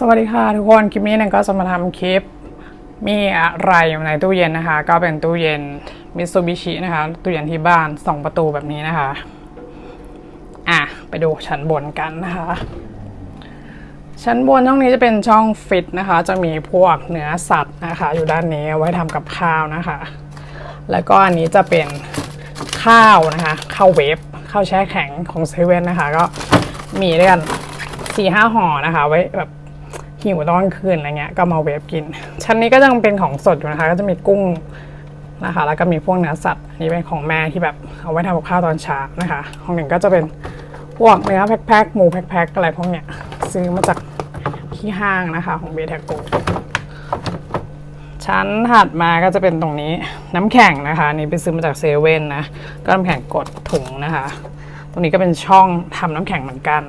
สวัสดีค่ะทุกคน คลิปนี้เนี่ยก็จะมาทำคลิป มีอะไรอยู่ในตู้เย็นนะคะ ก็เป็นตู้เย็นมิตซูบิชินะคะ ตู้เย็นที่บ้านสองประตูแบบนี้นะคะ อะ ไปดูชั้นบนกันนะคะ ชั้นบนช่องนี้จะเป็นช่องฟิตนะคะ จะมีพวกเนื้อสัตว์นะคะ อยู่ด้านนี้ไว้ทำกับข้าวนะคะ แล้วก็อันนี้จะเป็นข้าวนะคะข้าวเวฟข้าวแช่แข็งของเซเว่นนะคะ ก็มีด้วยกันสี่ห้าห่อนะคะ ไว้แบบ หิวตอนกลางคืนอะไรเงี้ยก็มาเวฟกิน ชั้นนี้ก็ยังเป็นของสดอยู่นะคะ ก็จะมีกุ้งนะคะแล้วก็มีพวกเนื้อสัตว์อันนี้เป็นของแม่ที่แบบเอาไว้ทำกับข้าวตอนเช้านะคะของหนึ่งก็จะเป็นพวกเนื้อแพ็คๆหมูแพ็คๆอะไรพวกเนี้ยซื้อมาจากที่ห้างนะคะของเบทโกชั้นถัดมาก็จะเป็นตรงนี้น้ำแข็งนะคะนนี่ไปซื้อมาจากเซเว่นนะก็น้ำแข็งกดถุงนะคะ ตรงนี้ก็เป็นช่องทำน้ำแข็งเหมือนกัน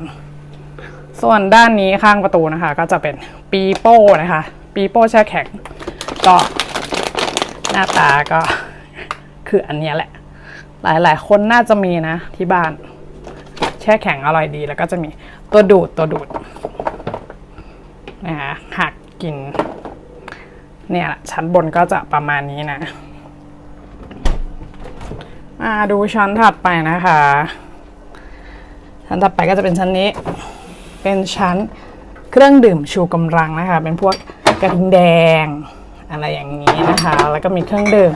ส่วนด้านนี้ข้างประตูนะคะ ก็จะเป็นปีโป้นะคะ ปีโป้แช่แข็งก็หน้าตาก็คืออันนี้แหละ หลายๆ คนน่าจะมีนะที่บ้าน แช่แข็งอร่อยดี แล้วก็จะมีตัวดูดตัวดูดนะคะหักกิน เนี่ยแหละชั้นบนก็จะประมาณนี้นะมาดูชั้นถัดไปนะคะ ชั้นถัดไปก็จะเป็นชั้นนี้ เป็นชั้นเครื่องดื่มชูกำลังนะคะ เป็นพวกกระทิงแดง อะไรอย่างนี้นะคะ แล้วก็มีเครื่องดื่ม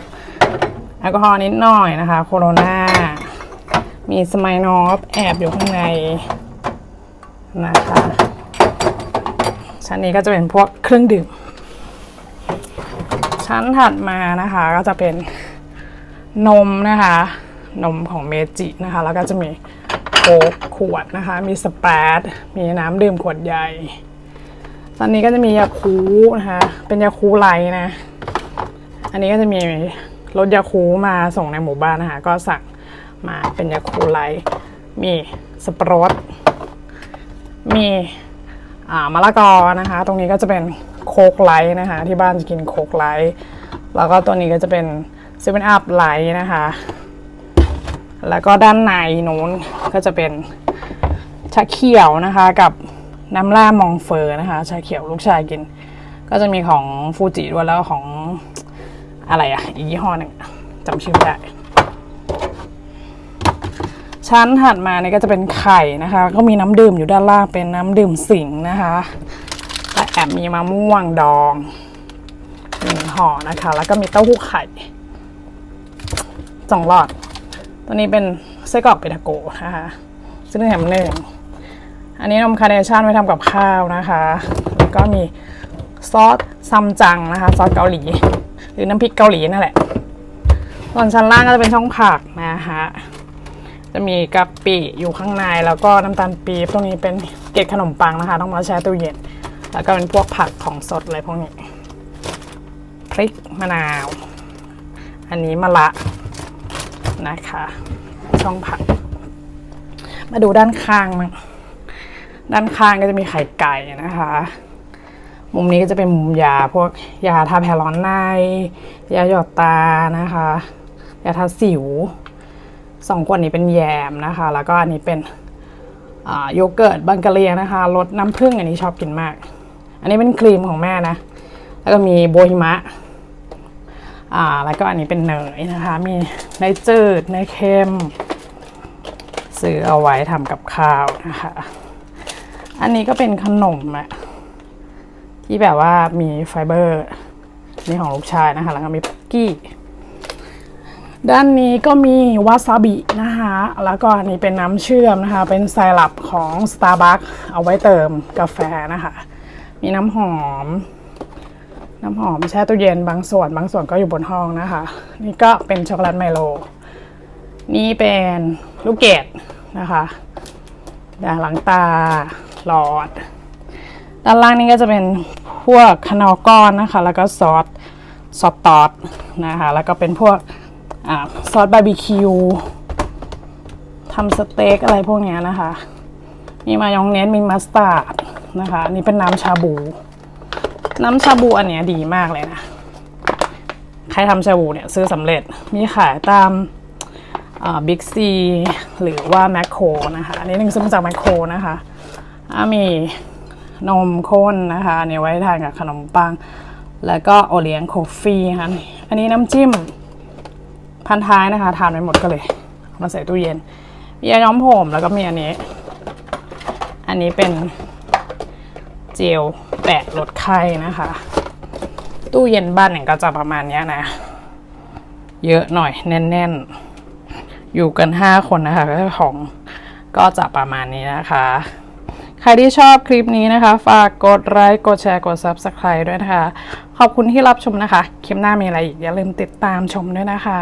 แอลกอฮอล์นิดหน่อยนะคะ โคโรนามีสไมนอฟแอบอยู่ข้างในนะคะ ชั้นนี้ก็จะเป็นพวกเครื่องดื่ม ชั้นถัดมานะคะก็จะเป็นนมนะคะ นมของเมจินะคะ แล้วก็จะมี โค้กขวดนะคะ มีสปาร์ตมีน้ำดื่มขวดใหญ่ ตอนนี้ก็จะมียาคูนะคะ เป็นยาคูไลท์นะ อันนี้ก็จะมีรถยาคูมาส่งในหมู่บ้านนะคะ ก็สั่งมาเป็นยาคูไลมีสปรอตมีมะละกอนะคะ ตรงนี้ก็จะเป็นโคกไลท์นะคะ ที่บ้านจะกินโคกไลท์แล้วก็ตัวนี้ก็จะเป็นเซเว่นอัพไลท์นะคะ แล้วก็ด้านในนู้นก็จะเป็นชาเขียวนะคะกับน้ำล่ามองเฟอร์นะคะชาเขียวลูกชายกิน ก็จะมีของฟูจิด้วยแล้วของอะไรอะอีกยี่ห้อหนึ่งจำชื่อไม่ได้ชั้นถัดมาเนี่ยก็จะเป็นไข่นะคะ ก็มีน้ำดื่มอยู่ด้านล่างเป็นน้ำดื่มสิงห์นะคะและแอบมีมะม่วงดองหนึ่งห่อนะคะ แล้วก็มีเต้าหู้ไข่สองหลอด ตัวนี้เป็นไส้กรอกเปตาโกนะคะซึ่งแถมหนึ่ง อันนี้นมคาร์เนชั่นไว้ทำกับข้าวนะคะ แล้วก็มีซอสซัมจังนะคะ ซอสเกาหลี หรือน้ำพริกเกาหลีนั่นแหละ ส่วนชั้นล่างก็จะเป็นช่องผักนะคะจะมีกะปิอยู่ข้างในแล้วก็น้ำตาลปี๊บตรงนี้เป็นเกล็ดขนมปังนะคะ ต้องมาแช่ตู้เย็น แล้วก็เป็นพวกผักของสดอะไรพวกนี้ พริกมะนาว อันนี้มะละ นะคะ ช่องผัก มาดูด้านข้างมั้งด้านข้างก็จะมีไข่ไก่นะคะ มุมนี้ก็จะเป็นมุมยาพวกยาทาแผลร้อนใน ยาหยอดตานะคะ ยาทาสิวสองขวดนี้เป็นแยมนะคะ แล้วก็อันนี้เป็นโยเกิร์ตบังกะเลียนะคะรสน้ำผึ้งอันนี้ชอบกินมาก อันนี้เป็นครีมของแม่นะ แล้วก็มีโบฮิมะ อ่าแล้วก็อันนี้เป็นเนยนะคะ มีเนยจืดเนยเค็มซื้อเอาไว้ทำกับข้าวนะคะ อันนี้ก็เป็นขนมอะที่แบบว่ามีไฟเบอร์นี่ของลูกชายนะคะ แล้วก็มีปุกกี้ ด้านนี้ก็มีวาซาบินะคะ แล้วก็อันนี้เป็นน้ำเชื่อมนะคะ เป็นไซรัปของ Starbucks เอาไว้เติมกาแฟนะคะ มีน้ำหอม น้ำหอมแช่ตู้เย็นบางส่วน บางส่วนก็อยู่บนห้องนะคะ นี่ก็เป็นช็อกโกแลตไมโล นี่เป็นลูกเกดนะคะยาหล้างตาหลอด ด้านล่างนี้ก็จะเป็นพวกคนอก้อนนะคะ แล้วก็ซอสซอสตอสนะคะ แล้วก็เป็นพวกอซอสบาร์บีคิวทำสเต็กอะไรพวกนี้นะคะ มีมายองเนสมีมัสตาร์ดนะคะนนี้เป็นน้ำชาบู น้ำชาบูอันเนี้ยดีมากเลยนะ ใครทำชาบูเนี่ยซื้อสำเร็จ มีขายตามบิ๊กซีหรือว่าแมคโครนะคะ อันนี้หนึ่งซื้อมาจากแมคโครนะคะอามีนมข้นนะคะอันนี้ไว้ทานกับขนมปัง แล้วก็โอเลี้ยงโคฟฟี่ค่ะอันนี้น้ำจิ้มพันท้ายนะคะ ทานไปหมดก็เลยมาใส่ตู้เย็นมียาย้อมผมแล้วก็มีอันนี้ อันนี้เป็น เจลแปะลดไข้นะคะ ตู้เย็นบ้านเนี่ยก็จะประมาณนี้นะ เยอะหน่อยแน่น ๆ อยู่กัน 5 คนนะคะก็ของก็จะประมาณนี้นะคะ ใครที่ชอบคลิปนี้นะคะ ฝากกดไลค์กดแชร์กด Subscribe ด้วยนะคะ ขอบคุณที่รับชมนะคะ คลิปหน้ามีอะไรอีกอย่าลืมติดตามชมด้วยนะคะ